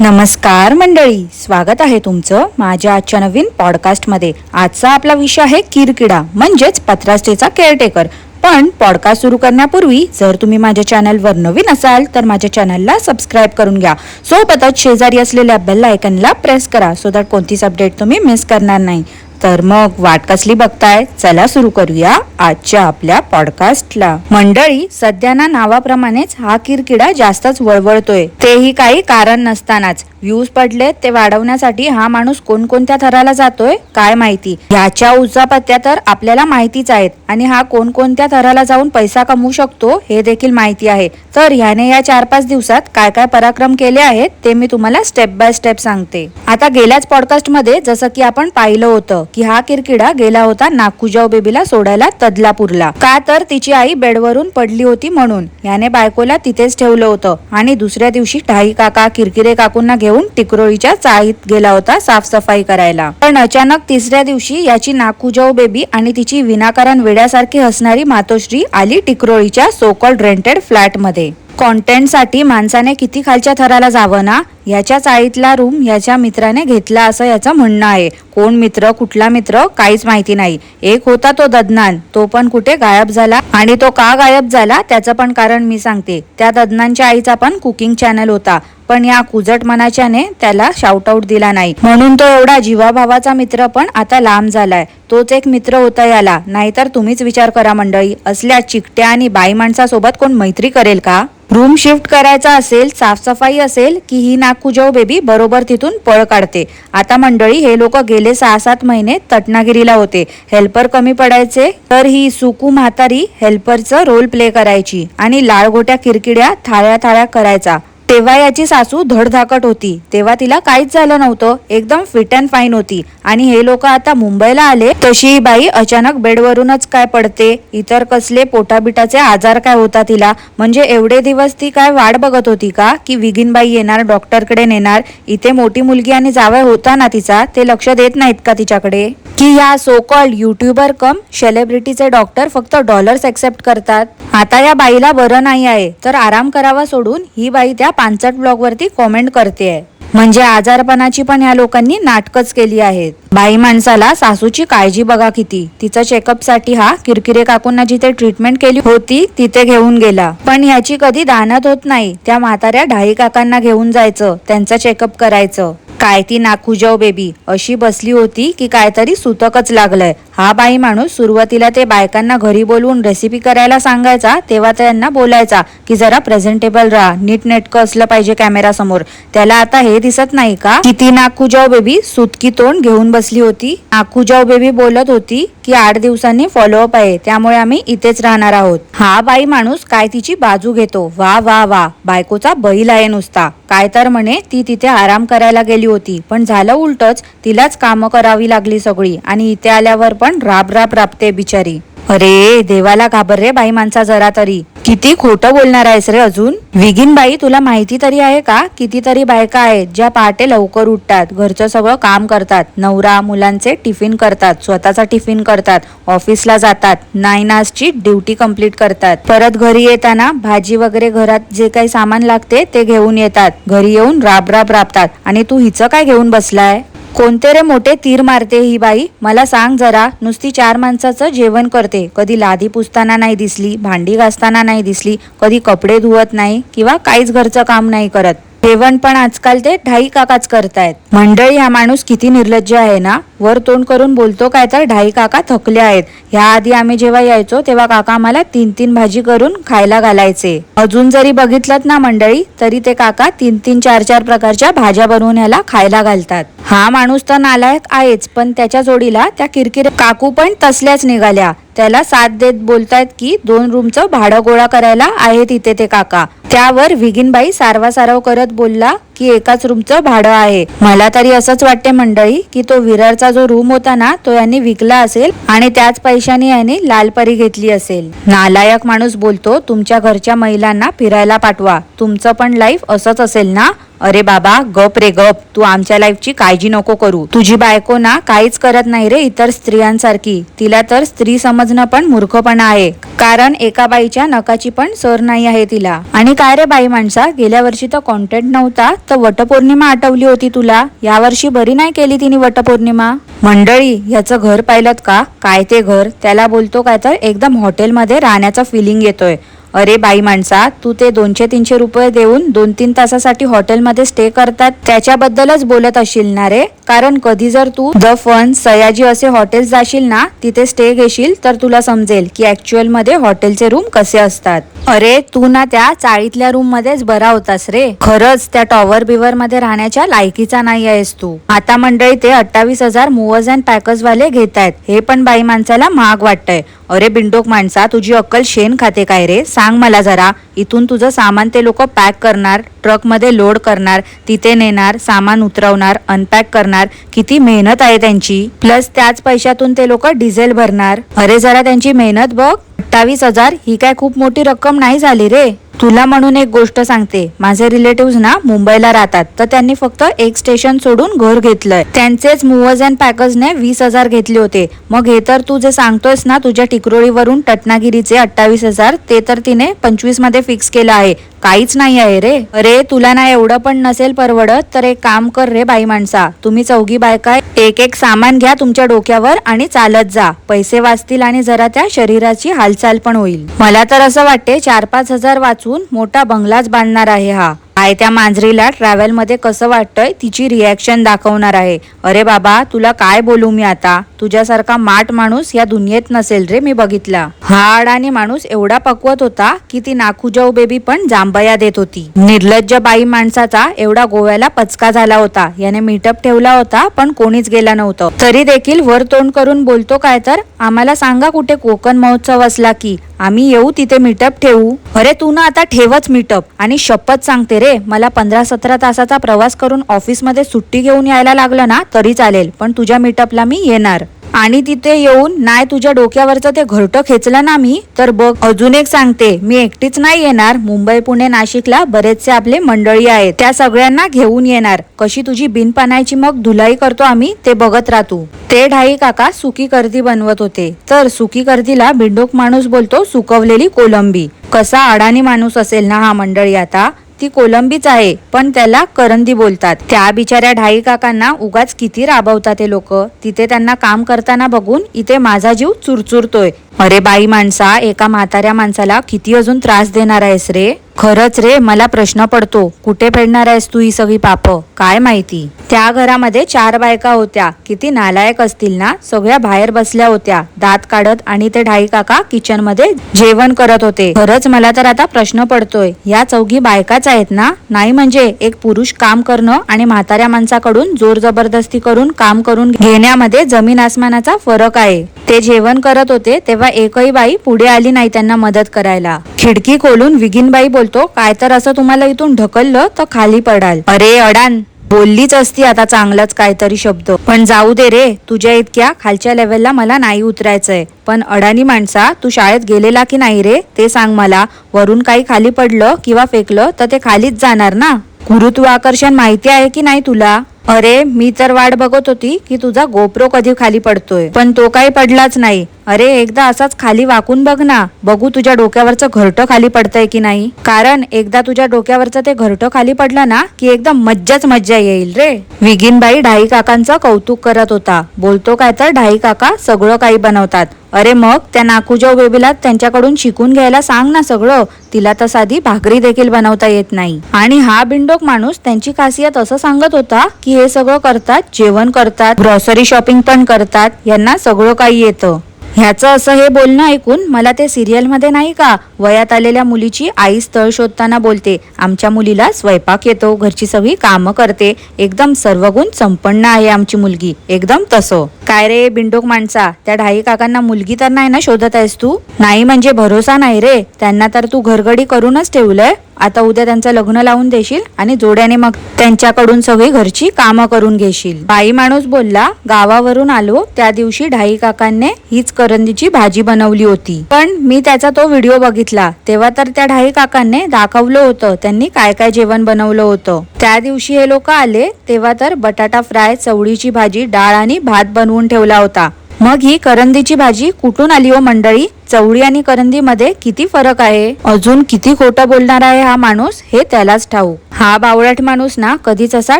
नमस्कार मंडळी स्वागत आहे तुमचं माझ्या आजच्या नवीन पॉडकास्टमध्ये. आजचा आपला विषय आहे किरकिडा म्हणजेच पत्रास्टेचा केअरटेकर पण पॉडकास्ट सुरू करण्यापूर्वी जर तुम्ही माझ्या चॅनलवर नवीन असाल तर माझ्या चॅनलला सबस्क्राईब करून घ्या. सोबतच शेजारी असलेल्या बेल आयकनला प्रेस करा सो दॅट कोणतीच अपडेट तुम्ही मिस करणार नाही. तर मग वाट कसली बघताय? चला सुरू करूया आजच्या आपल्या पॉडकास्टला मंडळी सध्या ना नावाप्रमाणेच हा किरकिडा जास्तच वळवळतोय. तेही काही कारण नसतानाच. व्ह्यूज पडलेत ते वाढवण्यासाठी हा माणूस कोणकोणत्या थराला जातोय काय माहिती? ह्याच्या उचापत्या तर आपल्याला माहितीच आहेत आणि हा कोणकोणत्या थराला जाऊन पैसा कमवू शकतो हे देखील माहिती आहे. तर ह्याने या चार पाच दिवसात काय काय पराक्रम केले आहेत ते मी तुम्हाला स्टेप बाय स्टेप सांगते. आता गेल्याच पॉडकास्टमध्ये जसं की आपण पाहिलं होतं की हा किरकिडा गेला होता नागपूजाव बेबीला सोडायला तदलापूरला. का तर तिची आई बेडवरून पडली होती म्हणून. याने बायकोला तिथेच ठेवलं होतं. आणि दुसऱ्या दिवशी ढाई काका किरकिरे काकूंना घेऊन टिकरोळीच्या चाळीत गेला होता साफसफाई करायला. पण अचानक तिसऱ्या दिवशी याची नाकुजाऊ बेबी आणि तिची विनाकारण वेड्यासारखी हसणारी मातोश्री आली टिकरोळीच्या सोकॉल्ड रेंटेड फ्लॅटमध्ये कॉन्टेंटसाठी माणसाने किती खालच्या थराला जावं ना? याच्या चाळीतला रूम याच्या मित्राने घेतला असं याचं म्हणणं आहे. कोण मित्र कुठला मित्र काहीच माहिती नाही. एक होता तो ददनान. तो पण कुठे गायब झाला? आणि तो का गायब झाला? त्याचं पण कारण मी सांगते. त्या ददनांच्या आईचा पण कुकिंग चॅनल होता. पण या कुजट मनाच्याने त्याला शाउटआउट दिला नाही. म्हणून तो एवढा जीवाभावाचा मित्र पण आता लांब झालाय. तोच एक मित्र होता याला. नाहीतर तुम्हीच विचार करा मंडळी असल्या चिकट्या आणि बाई माणसासोबत कोण मैत्री करेल का? रूम शिफ्ट करायचा असेल साफसफाई असेल की ही नागकुजव बेबी बरोबर तिथून पळ काढते. आता मंडळी हे लोक गेले सहा सात महिने तटनागिरीला होते. हेल्पर कमी पडायचे तर ही सुकू म्हातारी हेल्परचं रोल प्ले करायची आणि लाळगोट्या किरकिड्या थाळ्या थाळ्या करायचा. तेव्हा याची सासू धडधाकट होती. तेव्हा तिला काहीच झालं नव्हतं. एकदम फिट अँड फाईन होती. आणि हे लोक आता मुंबईला आले तशी ही बाई अचानक बेडवरूनच काय पडते? इतर कसले पोटाबिटाचे आजार काय होता तिला? म्हणजे एवढे दिवस ती काय वाट बघत होती का? की विगिनबाई येणार डॉक्टरकडे नेणार? इथे मोठी मुलगी आणि जावय होता ना तिचा? ते लक्ष देत नाहीत का तिच्याकडे? की या सो कॉल्ड युट्यूबर कम सेलिब्रिटीचे डॉक्टर फक्त डॉलर्स एक्सेप्ट करतात? आता या बाईला बरं नाही आहे. तर आराम करावा सोडून ही बाई त्या पानचट ब्लॉगवरती कॉमेंट करते आहे म्हणजे आजारपणाची पण या लोकांनी नाटकच केली आहेत. बाई माणसाला सासूची काळजी बघा किती. तिचा चेकअपसाठी हा किरकिरे काकूंना जिथे ट्रीटमेंट केली होती तिथे घेऊन गेला. पण ह्याची कधी दानत होत नाही. त्या म्हाताऱ्या ढाई काकांना घेऊन जायचं. त्यांचं चेकअप करायचं. काय ती नाकुजाव बेबी अशी बसली होती की काहीतरी सुतकच लागलंय. हा बाई माणूस सुरुवातीला ते बायकांना घरी बोलवून रेसिपी करायला सांगायचा तेव्हा त्यांना बोलायचा की जरा प्रेझेंटेबल राहा. नीट नेटकं असलं पाहिजे कॅमेरा समोर. त्याला आता हे दिसत नाही का? की ती नाकुजाव बेबी सुतकी तोंड घेऊन बसली होती. नाकूजाव बेबी बोलत होती की आठ दिवसांनी फॉलोअप आहे. त्यामुळे आम्ही इथेच राहणार आहोत. हा बाई माणूस काय तिची बाजू घेतो? वा वा वा. बायकोचा बैल आहे नुसता. काय तर म्हणे ती तिथे आराम करायला गेली होती. पण झालं उलटच तिलाच कामं करावी लागली सगळी आणि इथे आल्यावर पण राब राब राबते बिचारी. अरे देवाला घाबर रे बाई माणसा जरा तरी. किती खोटं बोलणार आहेस रे अजून? विगिन बाई तुला माहिती तरी आहे का? कितीतरी बायका आहेत ज्या पहाटे लवकर उठतात घरचं सगळं काम करतात नवरा मुलांचे टिफिन करतात स्वतःचा टिफिन करतात ऑफिसला जातात नाईन ड्युटी कंप्लीट करतात. परत घरी येताना भाजी वगैरे घरात जे काही सामान लागते ते घेऊन येतात. घरी येऊन राब राब राबतात. आणि तू हिचं काय घेऊन बसलाय? कोणते रे मोठे तीर मारते ही बाई? मला सांग जरा. नुसती चार माणसाचं जेवण करते. कधी लादी पुसताना नाही दिसली भांडी घासताना नाही दिसली कधी कपडे धुवत नाही किंवा काहीच घरचं काम नाही करत. जेवण पण आजकाल ते ढाई काकाच करतायत. मंडळी हा माणूस किती निर्लज्ज आहे ना? वर तोंड करून बोलतो काय तर ढाई काका थकले आहेत. ह्या आधी आम्ही जेव्हा यायचो तेव्हा काका आम्हाला तीन तीन भाजी करून खायला घालायचे. अजून जरी बघितलं ना मंडळी तरी ते काका तीन तीन चार चार प्रकारच्या भाज्या बनवून ह्याला खायला घालतात. हा माणूस तर नालायक आहेच पण त्याच्या जोडीला त्या किरकिर काकू पण तसल्याच निघाल्या. त्याला साथ देत बोलतायत की दोन रूमचं भाडं गोळा करायला आहे तिथे ते काका. त्यावर विगिनबाई सारवा सारव करत बोलला की एकाच रूमचं भाडं आहे. मला तरी असंच वाटते मंडळी की तो विरारचा जो रूम होता ना तो यांनी विकला असेल आणि त्याच पैशाने यांनी लालपरी घेतली असेल. नालायक माणूस बोलतो तुमच्या घरच्या महिलांना फिरायला पाठवा. तुमचं पण लाईफ असंच असेल ना? अरे बाबा गप रे गप. तू आमच्या लाईफची काळजी नको करू. तुझी बायको ना काहीच करत नाही रे इतर स्त्रियांसारखी. तिला तर स्त्री समज समजणं पण मूर्खपणा आहे. कारण एका बाईच्या नकाची पण सर नाही आहे तिला. आणि काय रे बाई माणसा गेल्या वर्षी तर कॉन्टेंट नव्हता तर वटपौर्णिमा आठवली होती तुला? यावर्षी बरी नाही केली तिने वटपौर्णिमा? मंडळी याचं घर पाहिलं का? काय ते घर? त्याला बोलतो काय तर एकदम हॉटेलमध्ये राहण्याचा फिलिंग येतोय. अरे बाई माणसा तू ते दोनशे तीनशे रुपये देऊन दोन तीन तासासाठी हॉटेलमध्ये स्टे करतात त्याच्याबद्दलच बोलत असशील ना रे? कारण कधी जर तू द फन सयाजी असे हॉटेल जाशील ना तिथे स्टे घेशील तर तुला समजेल की ऍक्च्युअलमध्ये हॉटेलचे रूम कसे असतात. अरे तू ना त्या चाळीतल्या रूम मध्येच बरा होतास रे. खरंच त्या टॉवर बिवर मध्ये राहण्याच्या लायकीचा नाही आहेस तू. आता मंडळी ते अठ्ठावीस हजार मुव्हर्स अँड पॅकर्स वाले घेत आहेत हे पण बाई माणसाला महाग वाटतंय. अरे बिंडोक माणसा तुझी अक्कल शेण खाते काय रे? सांग सांग मला जरा. इथून तुझं सामान ते लोक पॅक करणार ट्रकमध्ये लोड करणार तिथे नेणार सामान उतरवणार अनपॅक करणार. किती मेहनत आहे त्यांची. प्लस त्याच पैशातून ते लोक डिझेल भरणार. अरे जरा त्यांची मेहनत बघ. अठ्ठावीस हजार ही काय खूप मोठी रक्कम नाही झाली रे. तुला म्हणून एक गोष्ट सांगते. माझे रिलेटिव्ह ना मुंबईला राहतात. तर त्यांनी फक्त एक स्टेशन सोडून घर घेतलंय. त्यांचेच मुव्हर्स अँड पॅकर्सने वीस हजार घेतले होते. मग हे तर तू जे सांगतोयस ना तुझ्या टिकरोळीवरून टटनागिरीचे अठ्ठावीस हजार ते तर तिने पंचवीसमध्ये फिक्स केलं आहे. काहीच नाही आहे रे. अरे तुला ना एवढं पण नसेल परवडत तर एक काम कर रे बाई माणसा. तुम्ही चौघी बायका एक एक सामान घ्या तुमच्या डोक्यावर आणि चालत जा. पैसे वाचतील आणि जरा त्या शरीराची हालचाल पण होईल. मला तर असं वाटते चार पाच हजार वाचून मोठा बंगलाच बांधणार आहे हा. आयत्या त्या मांजरीला ट्रॅव्हलमध्ये कसं वाटतंय तिची रिॲक्शन दाखवणार आहे. अरे बाबा तुला काय बोलू मी आता? तुझ्यासारखा माट माणूस या दुनियेत नसेल रे मी बघितला. हा अडाणी माणूस एवढा पकवत होता की ती नाखुजाऊ बेबी पण जांभया देत होती. निर्लज्ज बाई माणसाचा एवढा गोव्याला पचका झाला होता. याने मीटअप ठेवला होता पण कोणीच गेला नव्हतं. तरी देखील वर तोंड करून बोलतो काय तर आम्हाला सांगा कुठे कोकण महोत्सव असला की आम्ही येऊ तिथे मीटअप ठेवू. अरे तू ना आता ठेवच मीटअप आणि शपथ सांगते रे मला पंधरा सतरा तासाचा प्रवास करून ऑफिसमध्ये सुट्टी घेऊन यायला लागलं ना तरी चालेल पण तुझ्या मीटअपला मी येणार. आणि तिथे येऊन नाही तुझ्या डोक्यावरचं ते घरटं खेचलं ना मी तर बघ अजून एक सांगते मी एकटीच नाही येणार मुंबई पुणे नाशिकला बरेचसे आपले मंडळी आहेत त्या सगळ्यांना घेऊन येणार. कशी तुझी बिनपानायची मग धुलाई करतो आम्ही ते बघत राहतो ते. ढाई काका सुकी कर्दी बनवत होते तर सुकी कर्दीला बिंडोक माणूस बोलतो सुकवलेली कोलंबी. कसा अडाणी माणूस असेल ना हा मंडळी आता? ती कोलंबीच आहे पण त्याला करंदी बोलतात. त्या बिचाऱ्या ढाई काकांना उगाच किती राबवतात ते लोक. तिथे त्यांना काम करताना बघून इथे माझा जीव चुरचुरतोय. अरे बाई माणसा एका म्हाताऱ्या माणसाला किती अजून त्रास देणार आहेस रे? खरंच रे मला प्रश्न पडतो कुठे फेडणार आहेस तू ही सगळी पाप? काय माहिती? त्या घरामध्ये चार बायका होत्या. किती नालायक असतील ना? सगळ्या बाहेर बसल्या होत्या. दात काढत आणि ते ढाई काका किचनमध्ये जेवण करत होते. खरंच मला तर आता प्रश्न पडतोय. या चौघी बायकाच आहेत ना? नाही म्हणजे एक पुरुष काम करणं आणि म्हाताऱ्या माणसाकडून जोर जबरदस्ती करून काम करून घेण्यामध्ये जमीन आसमानाचा फरक आहे. ते जेवण करत होते तेव्हा एकही बाई पुढे आली नाही त्यांना मदत करायला. खिडकी खोलून विगिनबाई बोलतो काय तर असं तुम्हाला इथून ढकललं तर खाली पडाल. अरे अडान बोललीच असती आता चांगलाच काहीतरी शब्द. पण जाऊ दे रे तुझ्या इतक्या खालच्या लेवलला मला नाही उतरायचंय. पण अडाणी माणसा तू शाळेत गेलेला की नाही रे ते सांग मला. वरून काही खाली पडलं किंवा फेकलं तर ते खालीच जाणार ना? गुरुत्वाकर्षण माहिती आहे की नाही तुला? अरे मी तर वाट बघत होती की तुझा गोप्रो कधी खाली पडतोय. पण तो काही पडलाच नाही. अरे एकदा असाच खाली वाकून बघ ना. बघू तुझ्या डोक्यावरचं घरटं खाली पडतंय की नाही. कारण एकदा तुझ्या डोक्यावरचं ते घरटं खाली पडलं ना की एकदम मज्जाच मज्जा येईल रे. विगिनबाई ढाई काकांचं कौतुक करत होता. बोलतो काय तर ढाई काका सगळं काही बनवतात. अरे मग त्या नाकुजाऊ बेबीला त्यांच्याकडून शिकून घ्यायला सांग ना सगळं. तिला तर साधी भाकरी देखील बनवता येत नाही. आणि हा बिंडोक माणूस त्यांची खासियत असं सांगत होता की हे सगळं करतात जेवण करतात ग्रॉसरी शॉपिंग पण करतात यांना सगळं काही येतं. ह्याचं असं हे बोलणं ऐकून मला ते सिरियलमध्ये नाही का? वयात आलेल्या मुलीची आई स्थळ शोधताना बोलते आमच्या मुलीला स्वयंपाक येतो घरची सगळी कामं करते. एकदम सर्वगुण संपन्न आहे आमची मुलगी. एकदम तसं. काय रे बिंडोक माणसा त्या ढाई काकांना मुलगी तर नाही ना शोधत आहेस तू? नाही म्हणजे भरोसा नाही रे. त्यांना तर तू घरगडी करूनच ठेवलंय. आता उद्या त्यांचं लग्न लावून देशील आणि जोड्याने मग त्यांच्याकडून सगळी घरची कामं करून घेशील. बाई माणूस बोलला गावावरून आलो. त्या दिवशी ढाई काकांनी हीच करंदीची भाजी बनवली होती. पण मी त्याचा तो व्हिडिओ बघितला. तेव्हा तर त्या ढाई काकांनी दाखवलं होतं. त्यांनी काय काय जेवण बनवलं होतं. त्या दिवशी हे लोक आले तेव्हा तर बटाटा फ्राय चवळीची भाजी डाळ आणि भात बनवून ठेवला होता. मग ही करंदीची भाजी कुठून आली हो मंडळी? चवळी आणि करंदीमध्ये किती फरक आहे? अजून किती खोटं बोलणार आहे हा माणूस? हे त्यालाच ठाऊक. हा बावळट माणूस ना कधीच असा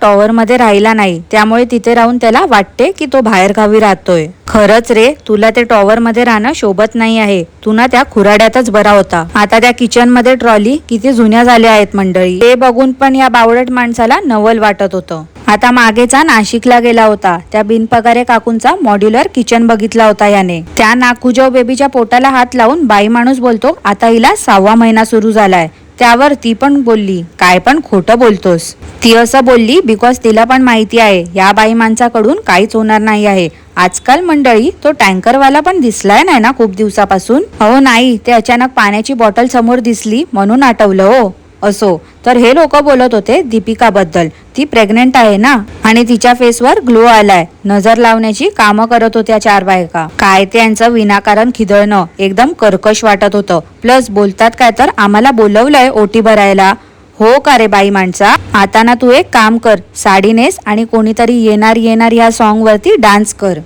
टॉवरमध्ये राहिला नाही. त्यामुळे तिथे राहून त्याला वाटते की तो बाहेर गावी राहतोय. खरंच रे तुला ते टॉवरमध्ये राहणं शोभत नाही आहे. तू ना त्या खुराड्यातच बरा होता. आता त्या किचनमध्ये ट्रॉली किती जुन्या झाल्या आहेत मंडळी. ते बघून पण या बावळट माणसाला नवल वाटत होतं. आता मागेचा नाशिकला गेला होता. त्या बिनपगारे काकूंचा मॉड्युलर किचन बघितला होता याने. त्या नाकुजव बेबीच्या पोटाला हात लावून बाई माणूस बोलतो आता हिला सहावा महिना सुरू झालाय. त्यावर ती पण बोलली काय पण खोटं बोलतोस. ती असं बोलली बिकॉज तिला पण माहिती आहे या बाई माणसाकडून काहीच होणार नाही आहे. आजकाल मंडळी तो टँकरवाला पण दिसलाय नाही ना खूप दिवसापासून? हो नाही. ते अचानक पाण्याची बॉटल समोर दिसली म्हणून आठवलं हो. असो. तर हे लोक बोलत होते दीपिकाबद्दल. ती प्रेग्नेंट आहे ना? आणि तिच्या फेसवर ग्लो आलाय. नजर लावण्याची कामं करत होत्या चार बायका. काय ते यांचं विनाकारण खिदळणं. एकदम कर्कश वाटत होतं. प्लस बोलतात काय तर आम्हाला बोलवलंय ओटी भरायला. हो का रे बाई माणसा? आता ना तू एक काम कर. साडी नेस आणि कोणीतरी येणार येणार या सॉन्ग वरती डान्स कर.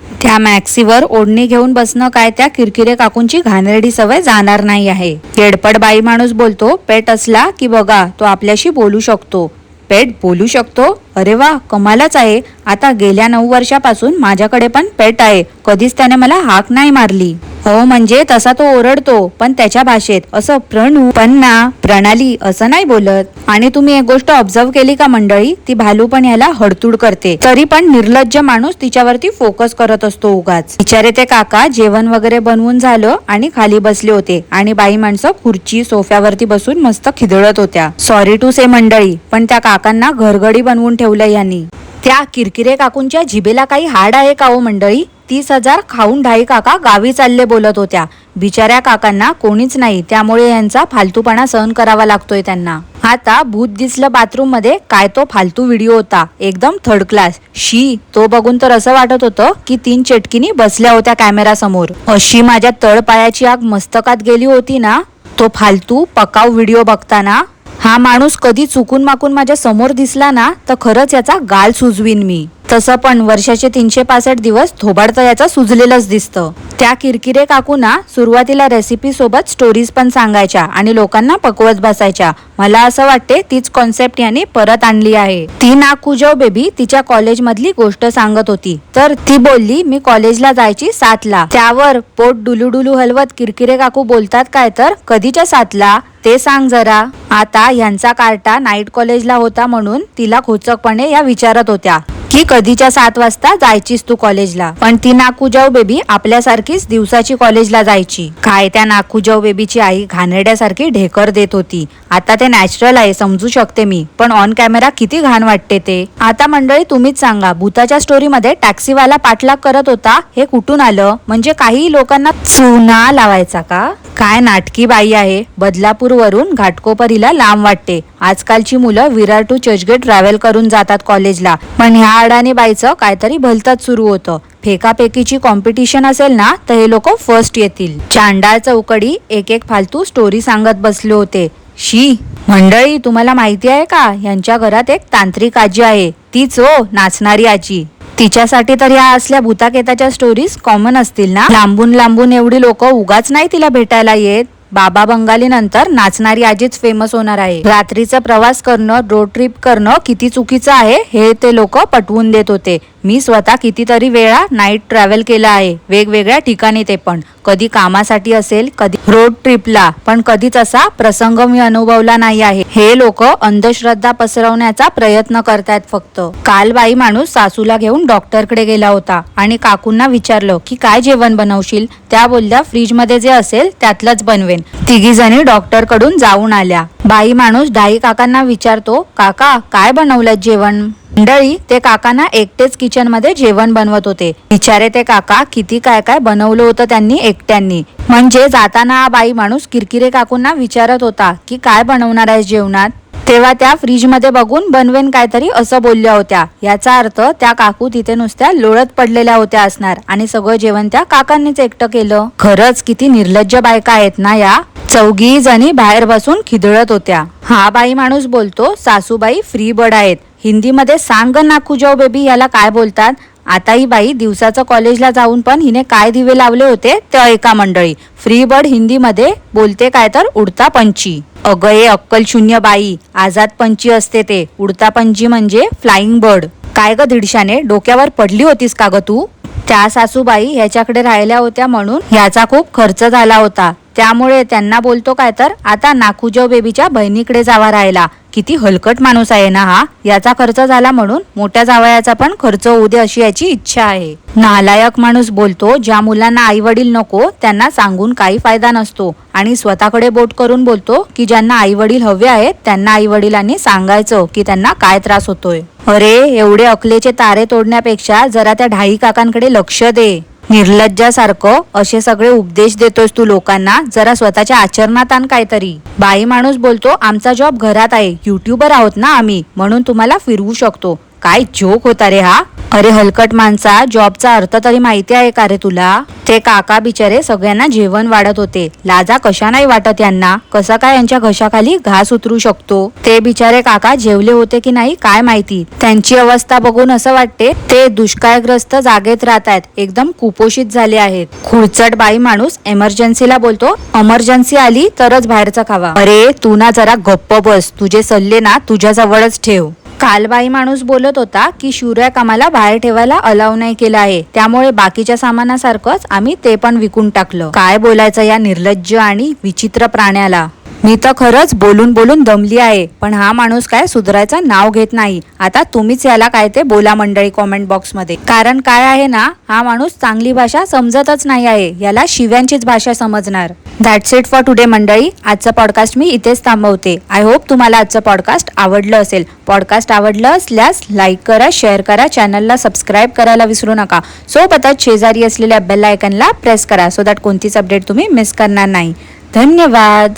त्या मॅक्सीवर ओढणी घेऊन बसणं काय त्या किरकिरे काकूंची घाणेरडी सवय जाणार नाही आहे. येडपड बाई माणूस बोलतो पेट असला की बघा तो आपल्याशी बोलू शकतो. पेट बोलू शकतो? अरे वा कमालच आहे. आता गेल्या नऊ वर्षापासून माझ्याकडे पण पेट आहे. कधीच त्याने मला हाक नाही मारली. हो म्हणजे तसा तो ओरडतो पण त्याच्या भाषेत. असं प्रणू पण ना प्रणाली असं नाही बोलत. आणि तुम्ही एक गोष्ट ऑब्झर्व केली का मंडळी? ती भालू पण याला हडतूड करते. तरी पण निर्लज्ज माणूस तिच्यावरती फोकस करत असतो उगाच. बिचारे ते काका जेवण वगैरे बनवून झालं आणि खाली बसले होते. आणि बाई माणसं खुर्ची सोफ्यावरती बसून मस्त खिदळत होत्या. सॉरी टू से मंडळी पण त्या काकांना घरगडी बनवून ठेवलं यांनी. त्या किरकिरे काकूंच्या जिबेला काही हाड आहे का हो मंडळी? तीस हजार खाऊन ढाई काका गावी चालले बोलत होत्या. बिचाऱ्या काकांना कोणीच नाही त्यामुळे यांचा फालतूपणा सहन करावा लागतोय त्यांना. आता भूत दिसलं बाथरूममध्ये काय तो फालतू व्हिडिओ होता. एकदम थर्ड क्लास शी तो बघून तर असं वाटत होतं की तीन चेटकीनी बसल्या होत्या कॅमेरा समोर. अशी माझ्या तळपायाची आग मस्तकात गेली होती ना. तो फालतू पकाव व्हिडिओ बघताना. हा माणूस कधी चुकून माकून माझ्यासमोर दिसला ना तर खरंच याचा गाल सुजवीन मी. तसं पण वर्षाचे तीनशे पासष्ट दिवस थोबाडतं याचं याचा सुजलेलंच दिसतं. त्या किरकिरे काकूना सुरुवातीला रेसिपी सोबत स्टोरीज पण सांगायच्या आणि लोकांना पकवत बसायच्या. मला असं वाटते तीच कॉन्सेप्ट याने परत आणली आहे. ती नागकुजव बेबी तिच्या कॉलेजमधली गोष्ट सांगत होती. तर ती बोलली मी कॉलेजला जायची सातला त्यावर पोट डुलुडुलू हलवत किरकिरे काकू बोलतात काय तर? कधीच्या सातला ते सांग जरा. आता यांचा कार्टा नाईट कॉलेजला होता म्हणून तिला खोचकपणे या विचारत होत्या. की कधीच्या सात वाजता जायचीस तू कॉलेजला. पण ती नागपूजाऊ बेबी आपल्यासारखीच दिवसाची कॉलेजला जायची. काय त्या नागपूजाऊ बेबीची आई घाणेरड्यासारखी ढेकर देत होती. आता ते नॅचरल आहे समजू शकते मी. पण ऑन कॅमेरा किती घाण वाटते ते. आता मंडळी तुम्हीच सांगा भूताच्या स्टोरीमध्ये टॅक्सीवाला पाठलाग करत होता हे कुठून आलं? म्हणजे काही लोकांना चुना लावायचा का? काय नाटकी बाई आहे? बदलापूरवरून घाटकोपरीला लांब वाटते. आजकालची मुलं विरार टू चर्चगेट ट्रॅव्हल करून जातात कॉलेजला पण ह्या अडाणी बाईचं काहीतरी भलतच सुरू होतं. फेकापेकीची कॉम्पिटिशन असेल ना तर हे लोक फर्स्ट येतील. चांडाळ चौकडी एक एक फालतू स्टोरी सांगत बसले होते. शी मंडळी तुम्हाला माहिती आहे का? यांच्या घरात एक तांत्रिक आजी आहे. तीच हो नाचणारी आजी. तिच्यासाठी तर ह्या असल्या भूताकेताच्या स्टोरीज कॉमन असतील ना? लांबून लांबून एवढी लोक उगाच नाही तिला भेटायला येत. बाबा बंगाली नंतर नाचणारी आजीच फेमस होणार आहे. रात्रीचा प्रवास करणं रोड ट्रिप करणं किती चुकीचं आहे हे ते लोक पटवून देत होते. मी स्वतः कितीतरी वेळा नाईट ट्रॅव्हल केला आहे. वेगवेगळ्या ठिकाणी ते पण. कधी कामासाठी असेल कधी रोड ट्रिपला पण कधीच असा प्रसंग मी अनुभवला नाही आहे. हे लोक अंधश्रद्धा पसरवण्याचा प्रयत्न करतायत फक्त. काल बाई माणूस सासूला घेऊन डॉक्टरकडे गेला होता आणि काकूंना विचारलं की काय जेवण बनवशील? त्या बोलल्या फ्रीजमध्ये जे असेल त्यातलंच बनवेन. तिघी जणी डॉक्टरकडून जाऊन आल्या. बाई माणूस डाई काकांना विचारतो काका काय बनवलं जेवण? मंडळी ते काकांना एकटेच किचनमध्ये जेवण बनवत होते. बिचारे ते काका किती काय काय बनवलं होतं त्यांनी एकट्यांनी. म्हणजे जाताना हा बाई माणूस किरकिरे काकूंना विचारत होता की काय बनवणार आहे जेवणात? तेव्हा त्या फ्रीजमध्ये बघून बनवेन काहीतरी असं बोलल्या होत्या. याचा अर्थ त्या काकू तिथे नुसत्या लोळत पडलेल्या होत्या असणार आणि सगळं जेवण त्या काकांनीच एकटं केलं. खरंच किती निर्लज्ज बायका आहेत ना या? चौघी जणी बाहेर बसून खिदळत होत्या. हा बाई माणूस बोलतो सासूबाई फ्री बर्ड आहेत. हिंदीमध्ये सांग नाकू जाऊ बेबी याला काय बोलतात? आता ही बाई दिवसाचं कॉलेजला जाऊन पण हिने काय दिवे लावले होते ते एका मंडळी. फ्री बर्ड हिंदीमध्ये बोलते काय तर उडता पंची अगं ये अक्कल शून्य बाई आझाद पंची असते ते. उडता पंची म्हणजे फ्लाइंग बर्ड काय ग दीडशाने डोक्यावर पडली होतीस का ग तू? त्या सासूबाई ह्याच्याकडे राहिल्या होत्या म्हणून ह्याचा खूप खर्च झाला होता. त्यामुळे त्यांना बोलतो काय तर आता नाकुजव बेबीच्या बहिणीकडे जावा राहिला किती हलकट माणूस आहे ना हा? याचा खर्च झाला म्हणून मोठ्या जावयाचा पण खर्च होऊ दे अशी याची इच्छा आहे. नालायक माणूस बोलतो ज्या मुलांना आई वडील नको त्यांना सांगून काही फायदा नसतो. आणि स्वतःकडे बोट करून बोलतो की ज्यांना आई वडील हवे आहेत त्यांना आई वडिलांनी सांगायचं की त्यांना काय त्रास होतोय. अरे एवढे अकलेचे तारे तोडण्यापेक्षा जरा त्या ढाई काकांकडे लक्ष दे. निर्लज्जासारखं असे सगळे उपदेश देतोस तू लोकांना. जरा स्वतःच्या आचरणात आण काहीतरी. बाई माणूस बोलतो आमचा जॉब घरात आहे. युट्यूबर आहोत ना आम्ही. म्हणून तुम्हाला फिरवू शकतो. काय जोक होता रे हा? अरे हलकट माणसा जॉबचा अर्थ तरी माहिती आहे का रे तुला? ते काका बिचारे सगळ्यांना जेवण वाढत होते. लाजा कशा नाही वाटत यांना? कसा काय यांच्या घशाखाली घास उतरू शकतो? ते बिचारे काका जेवले होते की नाही काय माहिती? त्यांची अवस्था बघून असं वाटते ते दुष्काळग्रस्त जागेत राहत आहेत. एकदम कुपोषित झाले आहेत. खुळचट बाई माणूस एमर्जन्सीला बोलतो एमर्जन्सी आली तरच बाहेरचा खावा. अरे तू ना जरा गप्प बस. तुझे सल्ले ना तुझ्या जवळच ठेव. कालबाई माणूस बोलत होता की शिवराय आम्हाला बाहेर ठेवायला अलाव नाही केला आहे. त्यामुळे बाकीच्या सामानासारखंच आम्ही ते पण विकून टाकलं. काय बोलायचं या निर्लज्ज आणि विचित्र प्राण्याला? मी तर खरंच बोलून बोलून दमली आहे पण हा माणूस काय सुधारायचं नाव घेत नाही. आता तुम्हीच याला काय ते बोला मंडळी कॉमेंट बॉक्समध्ये कारण काय आहे ना हा माणूस चांगली भाषा समजतच नाही आहे. याला शिव्यांचीच भाषा समजणार. दॅट्स इट फॉर टुडे मंडळी. आजचं पॉडकास्ट मी इथेच थांबवते. आय होप तुम्हाला आजचं पॉडकास्ट आवडलं असेल. पॉडकास्ट आवडलं असल्यास लाईक करा शेअर करा चॅनलला सबस्क्राईब करायला विसरू नका. सोबतच शेजारी असलेल्या बेल आयकनला प्रेस करा सो दॅट कोणतीच अपडेट तुम्ही मिस करणार नाही. धन्यवाद.